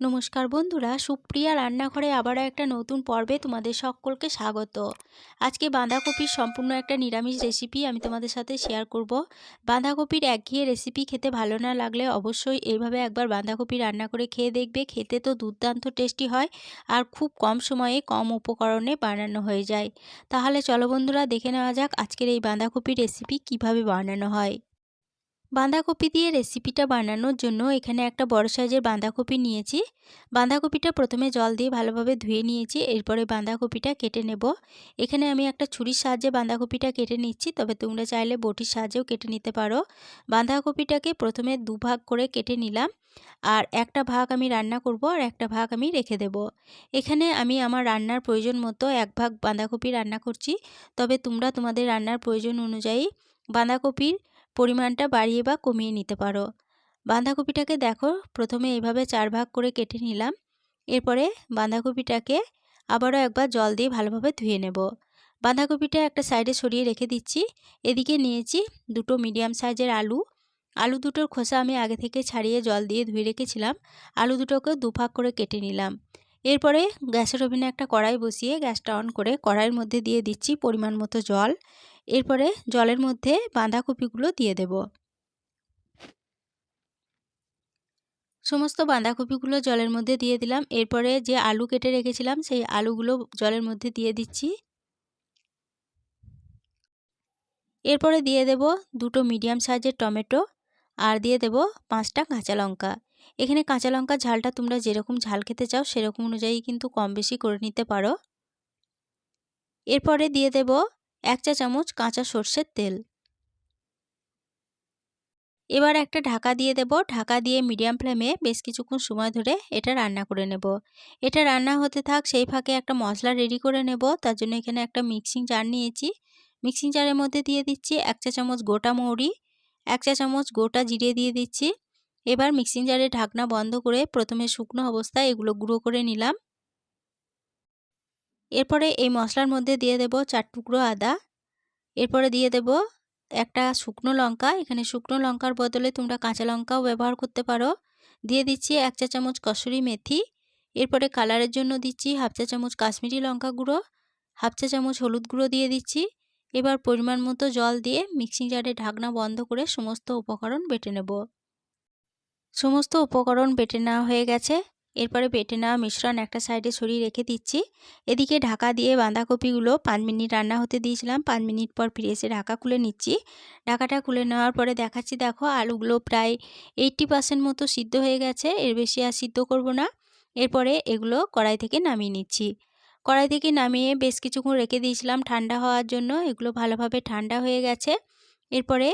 নমস্কার বন্ধুরা, সুপ্রিয়া রান্নাঘরে আবারও একটা নতুন পর্বে তোমাদের সকলকে স্বাগত। আজকে বাঁধাকপির সম্পূর্ণ একটা নিরামিষ রেসিপি আমি তোমাদের সাথে শেয়ার করব। বাঁধাকপির একঘেয়ে রেসিপি খেতে ভালো না লাগলে অবশ্যই এইভাবে একবার বাঁধাকপি রান্না করে খেয়ে দেখবে, খেতে তো দুর্দান্ত টেস্টি হয় আর খুব কম সময়ে কম উপকরণে বানানো হয়ে যায়। তাহলে চলো বন্ধুরা, দেখে নেওয়া যাক আজকের এই বাঁধাকপির রেসিপি কীভাবে বানানো হয়। বাঁধাকপি দিয়ে রেসিপিটা বানানোর জন্য এখানে একটা বড় সাইজের বাঁধাকপি নিয়েছি। বাঁধাকপিটা প্রথমে জল দিয়ে ভালোভাবে ধুয়ে নিয়েছি, এরপরে বাঁধাকপিটা কেটে নেব। এখানে আমি একটা ছুরির সাহায্যে বাঁধাকপিটা কেটে নিচ্ছি, তবে তোমরা চাইলে বটির সাহায্যেও কেটে নিতে পারো। বাঁধাকপিটাকে প্রথমে দুভাগ করে কেটে নিলাম, আর একটা ভাগ আমি রান্না করব আর একটা ভাগ আমি রেখে দেব। এখানে আমি আমার রান্নার প্রয়োজন মতো এক ভাগ বাঁধাকপি রান্না করছি, তবে তোমরা তোমাদের রান্নার প্রয়োজন অনুযায়ী বাঁধাকপির পরিমাণটা বাড়িয়ে বা কমিয়ে নিতে পারো। বাঁধাকপিটাকে দেখো, প্রথমে এইভাবে চার ভাগ করে কেটে নিলাম। এরপরে বাঁধাকপিটাকে আবারও একবার জল দিয়ে ভালোভাবে ধুয়ে নেব। বাঁধাকপিটা একটা সাইডে সরিয়ে রেখে দিচ্ছি। এদিকে নিয়েছি দুটো মিডিয়াম সাইজের আলু। আলু দুটোর খোসা আমি আগে থেকে ছাড়িয়ে জল দিয়ে ধুয়ে রেখেছিলাম। আলু দুটোকে দুভাগ করে কেটে নিলাম। এরপরে গ্যাসের ওভেনে একটা কড়াই বসিয়ে গ্যাসটা অন করে কড়াইয়ের মধ্যে দিয়ে দিচ্ছি পরিমাণ মতো জল। এরপরে জলের মধ্যে বাঁধাকপিগুলো দিয়ে দেব। সমস্ত বাঁধাকপিগুলো জলের মধ্যে দিয়ে দিলাম। এরপরে যে আলু কেটে রেখেছিলাম, সেই আলুগুলো জলের মধ্যে দিয়ে দিচ্ছি। এরপরে দিয়ে দেব দুটো মিডিয়াম সাইজের টমেটো আর দিয়ে দেব পাঁচটা কাঁচা লঙ্কা। এখানে কাঁচা লঙ্কা ঝালটা তোমরা যেরকম ঝাল খেতে চাও, সেরকম অনুযায়ী কিন্তু কম বেশি করে নিতে পারো। এরপরে দিয়ে দেব এক চা চামচ কাঁচা সর্ষের তেল। এবার একটা ঢাকা দিয়ে দেব। ঢাকা দিয়ে মিডিয়াম ফ্লেমে বেশ কিছুক্ষণ সময় ধরে এটা রান্না করে নেব। এটা রান্না হতে থাক, সেই ফাঁকে একটা মশলা রেডি করে নেব। তার জন্য এখানে একটা মিক্সিং জার নিয়েছি। মিক্সিং জারের মধ্যে দিয়ে দিচ্ছি এক চা চামচ গোটা মৌরি, এক চা চামচ গোটা জিরে দিয়ে দিচ্ছি। এবার মিক্সিং জারে ঢাকনা বন্ধ করে প্রথমে শুকনো অবস্থায় এগুলো গুঁড়ো করে নিলাম। এরপরে এই মশলার মধ্যে দিয়ে দেব চার টুকরো আদা। এরপরে দিয়ে দেব একটা শুকনো লঙ্কা। এখানে শুকনো লঙ্কার বদলে তোমরা কাঁচা লঙ্কাও ব্যবহার করতে পারো। দিয়ে দিচ্ছি এক চা চামচ কসুরি মেথি। এরপরে কালারের জন্য দিচ্ছি হাফ চা চামচ কাশ্মীরি লঙ্কা গুঁড়ো, হাফ চা চামচ হলুদ গুঁড়ো দিয়ে দিচ্ছি। এবার পরিমাণ মতো জল দিয়ে মিক্সিং জারে ঢাকনা বন্ধ করে সমস্ত উপকরণ বেটে নেব। সমস্ত উপকরণ বেটে নেওয়া হয়ে গেছে। এরপরে বেটে নেওয়া মিশ্রণ একটা সাইডে সরিয়ে রেখে দিচ্ছি। এদিকে ঢাকা দিয়ে বাঁধাকপিগুলো পাঁচ মিনিট রান্না হতে দিয়েছিলাম। পাঁচ মিনিট পর ফিরে এসে ঢাকা খুলে নিচ্ছি। ঢাকাটা খুলে নেওয়ার পরে দেখাচ্ছি, দেখো আলুগুলো প্রায় এইটটি পার্সেন্ট মতো সিদ্ধ হয়ে গেছে। এর বেশি আর সিদ্ধ করব না। এরপরে এগুলো কড়াই থেকে নামিয়ে নিচ্ছি। কড়াই থেকে নামিয়ে বেশ কিছুক্ষণ রেখে দিয়েছিলাম ঠান্ডা হওয়ার জন্য। এগুলো ভালোভাবে ঠান্ডা হয়ে গেছে। এরপরে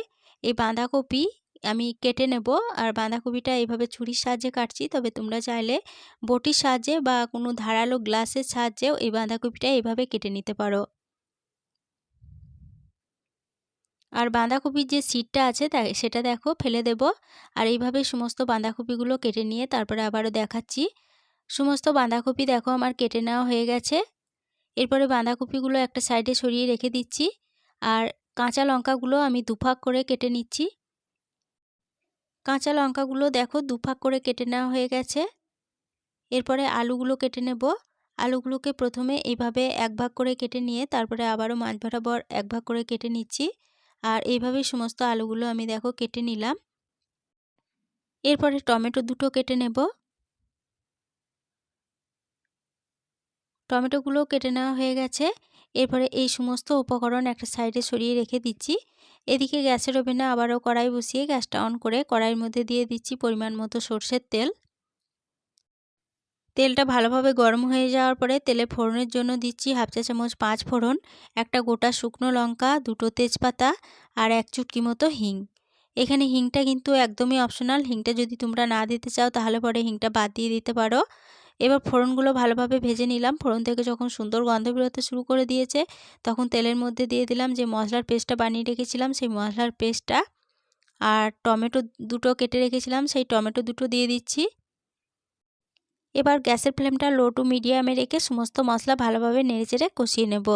এই বাঁধাকপি আমি কেটে নেব। আর বাঁধাকপিটা এইভাবে ছুরির সাহায্যে কাটছি। তবে তোমরা চাইলে বটির সাহায্যে বা কোনো ধারালো গ্লাসের সাহায্যেও এই বাঁধাকপিটা এইভাবে কেটে নিতে পারো। আর বাঁধাকপির যে সিটটা আছে সেটা দেখো, ফেলে দেব। আর এইভাবে সমস্ত বাঁধাকপিগুলো কেটে নিয়ে তারপরে আবারও দেখাচ্ছি। সমস্ত বাঁধাকপি দেখো আমার কেটে নেওয়া হয়ে গেছে। এরপরে বাঁধাকপিগুলো একটা সাইডে সরিয়ে রেখে দিচ্ছি। আর কাঁচা লঙ্কাগুলো আমি দুফাক করে কেটে নিচ্ছি। কাঁচা লঙ্কাগুলো দেখো দুফাক করে কেটে নেওয়া হয়ে গেছে। এরপরে আলুগুলো কেটে নেব। আলুগুলোকে প্রথমে এইভাবে এক ভাগ করে কেটে নিয়ে তারপরে আবারও মাছ বরাবর এক ভাগ করে কেটে নিচ্ছি। আর এইভাবে সমস্ত আলুগুলো আমি দেখো কেটে নিলাম। এরপরে টমেটো দুটো কেটে নেব। টমেটোগুলো কেটে নেওয়া হয়ে গেছে। এরপরে এই সমস্ত উপকরণ একটা সাইডে সরিয়ে রেখে দিচ্ছি। এদিকে গ্যাসের ওভেনে আবারও কড়াই বসিয়ে গ্যাসটা অন করে কড়াইয়ের মধ্যে দিয়ে দিচ্ছি পরিমাণ মতো সর্ষের তেল। তেলটা ভালোভাবে গরম হয়ে যাওয়ার পরে তেলে ফোড়নের জন্য দিচ্ছি হাফ চা চামচ পাঁচ ফোড়ন, একটা গোটা শুকনো লঙ্কা, দুটো তেজপাতা আর এক চুটকি মতো হিং। এখানে হিংটা কিন্তু একদমই অপশনাল, হিংটা যদি তোমরা না দিতে চাও তাহলে পরে হিংটা বাদ দিয়ে দিতে পারো। এবার ফোড়নগুলো ভালোভাবে ভেজে নিলাম। ফোড়ন থেকে যখন সুন্দর গন্ধ বেরোতে শুরু করে দিয়েছে, তখন তেলের মধ্যে দিয়ে দিলাম যে মশলার পেস্টটা বানিয়ে রেখেছিলাম, সেই মশলার পেস্টটা। আর টমেটো দুটো কেটে রেখেছিলাম, সেই টমেটো দুটো দিয়ে দিচ্ছি। এবার গ্যাসের ফ্লেমটা লো টু মিডিয়ামে রেখে সমস্ত মশলা ভালোভাবে নেড়েচেড়ে কষিয়ে নেব।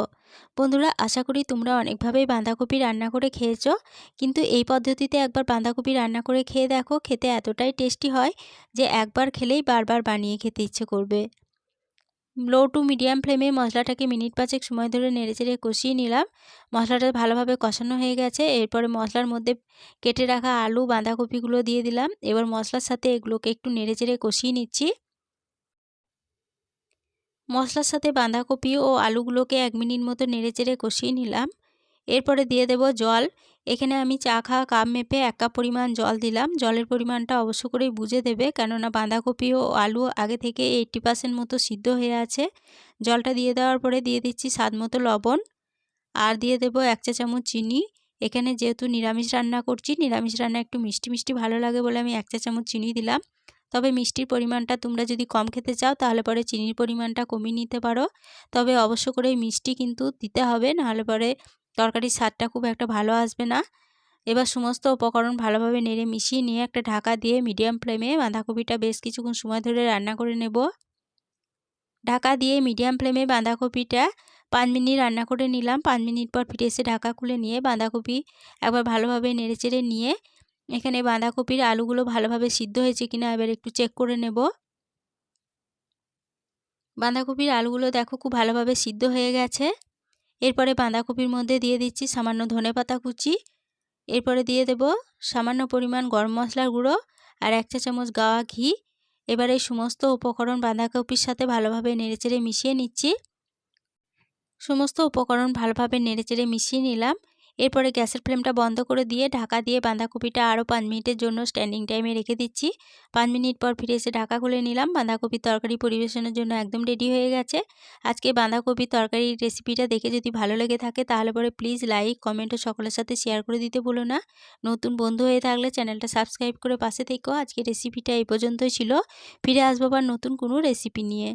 বন্ধুরা, আশা করি তোমরা অনেকভাবেই বাঁধাকপি রান্না করে খেয়েছো। কিন্তু এই পদ্ধতিতে একবার বাঁধাকপি রান্না করে খেয়ে দেখো, খেতে এতটাই টেস্টি হয় যে একবার খেলেই বারবার বানিয়ে খেতে ইচ্ছে করবে। লো টু মিডিয়াম ফ্লেমে মশলাটাকে মিনিট পাঁচেক সময় ধরে নেড়েচেড়ে কষিয়ে নিলাম। মশলাটা ভালোভাবে কষানো হয়ে গেছে। এরপরে মশলার মধ্যে কেটে রাখা আলু, বাঁধাকপিগুলো দিয়ে দিলাম। এবার মশলার সাথে এগুলোকে একটু নেড়েচেড়ে কষিয়ে নিচ্ছি। মশলার সাথে বাঁধাকপি ও আলুগুলোকে এক মিনিট মতো নেড়েচেড়ে কষিয়ে নিলাম। এরপরে দিয়ে দেব জল। এখানে আমি চা খাওয়া কাপ মেপে এক কাপ পরিমাণ জল দিলাম। জলের পরিমাণটা অবশ্য করেই বুঝে দেবে, কেননা বাঁধাকপি ও আলু আগে থেকে এইটটি পার্সেন্ট মতো সিদ্ধ হয়ে আছে। জলটা দিয়ে দেওয়ার পরে দিয়ে দিচ্ছি স্বাদ মতো লবণ। আর দিয়ে দেব এক চা চামচ চিনি। এখানে যেহেতু নিরামিষ রান্না করছি, নিরামিষ রান্না একটু মিষ্টি মিষ্টি ভালো লাগে বলে আমি এক চা চামচ চিনি দিলাম। তবে মিষ্টির পরিমাণটা তোমরা যদি কম খেতে চাও, তাহলে পরে চিনির পরিমাণটা কমিয়ে নিতে পারো। তবে অবশ্য করে মিষ্টি কিন্তু দিতে হবে, নাহলে পরে তরকারির স্বাদটা খুব একটা ভালো আসবে না। এবার সমস্ত উপকরণ ভালোভাবে নেড়ে মিশিয়ে নিয়ে একটা ঢাকা দিয়ে মিডিয়াম ফ্লেমে বাঁধাকপিটা বেশ কিছুক্ষণ সময় ধরে রান্না করে নেব। ঢাকা দিয়ে মিডিয়াম ফ্লেমে বাঁধাকপিটা পাঁচ মিনিট রান্না করে নিলাম। পাঁচ মিনিট পর ফিরে এসে ঢাকা খুলে নিয়ে বাঁধাকপি একবার ভালোভাবে নেড়েচেড়ে নিয়ে এখানে বাঁধাকপির আলুগুলো ভালোভাবে সিদ্ধ হয়েছে কিনা এবার একটু চেক করে নেব। বাঁধাকপির আলুগুলো দেখো খুব ভালোভাবে সিদ্ধ হয়ে গেছে। এরপরে বাঁধাকপির মধ্যে দিয়ে দিচ্ছি সামান্য ধনে পাতা কুচি। এরপরে দিয়ে দেব সামান্য পরিমাণ গরম মশলার গুঁড়ো আর এক চা চামচ গাওয়া ঘি। এবার এই সমস্ত উপকরণ বাঁধাকপির সাথে ভালোভাবে নেড়েচেড়ে মিশিয়ে নিচ্ছি। সমস্ত উপকরণ ভালোভাবে নেড়েচেড়ে মিশিয়ে নিলাম। এরপরে গ্যাসের ফ্লেমটা বন্ধ করে দিয়ে ঢাকা দিয়ে বাঁধাকপিটা আরও পাঁচ মিনিটের জন্য স্ট্যান্ডিং টাইমে রেখে দিচ্ছি। পাঁচ মিনিট পর ফিরে এসে ঢাকা খুলে নিলাম। বাঁধাকপির তরকারি পরিবেশনের জন্য একদম রেডি হয়ে গেছে। আজকে বাঁধাকপির তরকারির রেসিপিটা দেখে যদি ভালো লেগে থাকে তাহলে পরে প্লিজ লাইক, কমেন্ট ও সকলের সাথে শেয়ার করে দিতে ভুলো না। নতুন বন্ধু হয়ে থাকলে চ্যানেলটা সাবস্ক্রাইব করে পাশে থেকেও আজকে রেসিপিটা এই পর্যন্তই ছিল। ফিরে আসব আবার নতুন কোনো রেসিপি নিয়ে।